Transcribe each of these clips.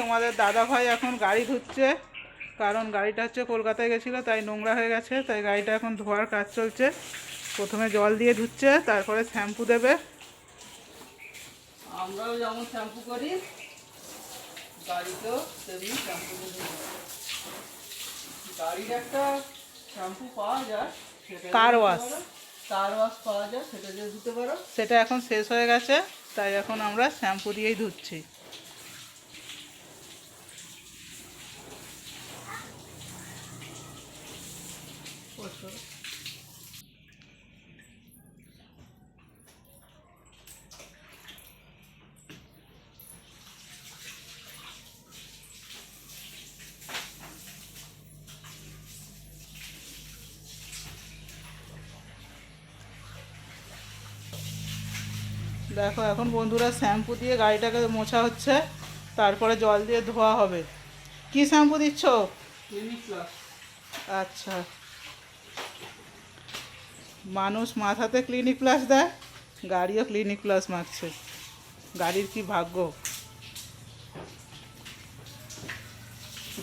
তোমাদের দাদা ভাই এখন গাড়ি ধুচ্ছে। কারণ গাড়িটা হচ্ছে কলকাতায় গেছিল তাই নোংরা হয়ে গেছে তাই গাড়িটা এখন ধোয়ার কাজ চলছে। প্রথমে জল দিয়ে ধুচ্ছে তারপরে শ্যাম্পু দেবে। আমরাও যেমন শ্যাম্পু করি গাড়িতেও তেমনি শ্যাম্পু গাড়ির একটা শ্যাম্পু পাওয়া যায় সেটা দিয়ে Car ধুতে wash। পারো। কার ওয়াশ পাওয়া যায় সেটা দিয়ে ধুতে পারো। সেটা এখন শেষ হয়ে গেছে তাই এখন আমরা শ্যাম্পু দিয়েই ধুচ্ছি। দেখো এখন বন্ধুরা শ্যাম্পু দিয়ে গাড়িটাকে মোছা হচ্ছে তারপরে জল দিয়ে ধোয়া হবে। কি শ্যাম্পু দিচ্ছ? আচ্ছা। মানুষ মাথাতে ক্লিনিক প্লাস দেয় গাড়িও ক্লিনিক প্লাস মারছে। গাড়ির কি ভাগ্য?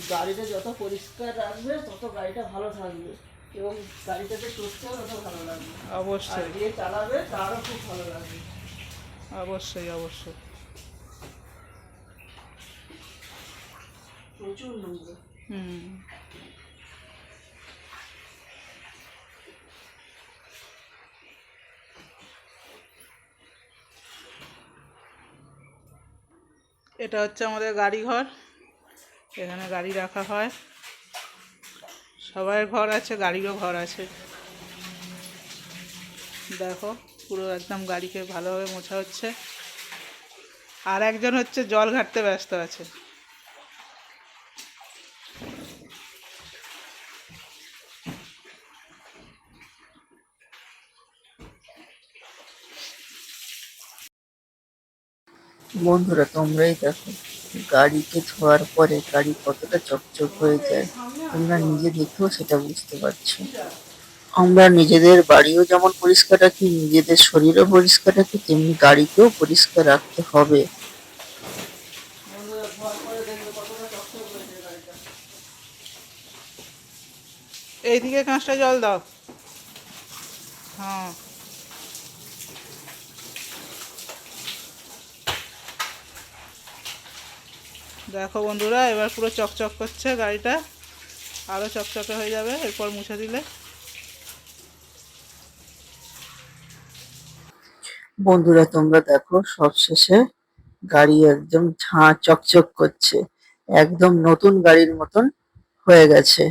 গাড়িটা যত পরিষ্কার রাখবে তত গাড়িটা ভালো থাকবে। এবং গাড়িটাতে চড়তেও তত ভালো লাগবে। আর অবশ্যই যে চালাবে তারও খুব ভালো লাগবে। অবশ্যই অবশ্যই। প্রচুর হুম। এটা হচ্ছে আমাদের গাড়ি ঘর এখানে গাড়ি রাখা হয়। সবার ঘর আছে, গাড়িরও ঘর আছে। দেখো, পুরো একদম গাড়িকে ভালোভাবে মোছা হচ্ছে। আর একজন হচ্ছে জল ঘাটতে ব্যস্ত আছে। বন্ধুরা, তোমরাই দেখো গাড়িকে ধোয়ার পরে গাড়ি কতটা চকচক হয়ে যায়, তোমরা নিজে দেখেও সেটা বুঝতে পারছ। আমরা নিজেদের বাড়িও যেমন পরিষ্কার রাখি, নিজেদের শরীরও পরিষ্কার রাখি, তেমনি গাড়িকেও পরিষ্কার রাখতে হবে। এইদিকে কাঁচটা জল দাও। হ্যাঁ। দেখো বন্ধুরা, এবার পুরো চকচক করছে গাড়িটা। আরও চকচকে হয়ে যাবে, এরপর মুছে দিলে। বন্ধুরা, তোমরা দেখো, সবশেষে গাড়ি একদম ঝাঁ চকচক করছে। একদম নতুন গাড়ির মতন হয়ে গেছে।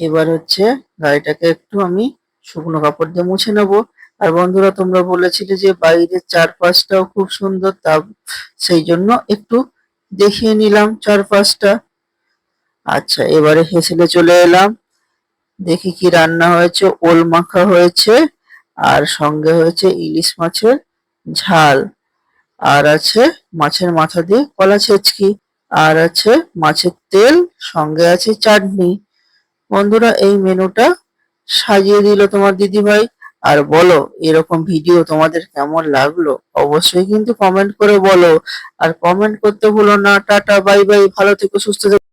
এবার হচ্ছে গাড়িটাকে একটু আমি শুকনো কাপড় দিয়ে মুছে নেব। আর বন্ধুরা, তোমরা বলেছিলে যে বাইরের চারপাশটাও খুব সুন্দর, তা সেই জন্য একটু দেখিয়ে নিলাম চারপাশটা। আচ্ছা এবারে হেসেলে চলে এলাম। দেখি কি রান্না হয়েছে, ওল মাখা হয়েছে, আর সঙ্গে হয়েছে ইলিশ মাছের ঝাল। আর আছে মাছের মাথা দিয়ে কলা ছেচকি, আর আছে মাছের তেল, সঙ্গে আছে চাটনি। বন্ধুরা, এই মেনুটা সাজিয়ে দিল তোমার দিদি ভাই আর বলো, এরকম ভিডিও তোমাদের কেমন লাগল? অবশ্যই কিন্তু কমেন্ট করে বলো। আর কমেন্ট করতে ভুলো না। টাটা বাই বাই ভালো থেকো, সুস্থ থেকো।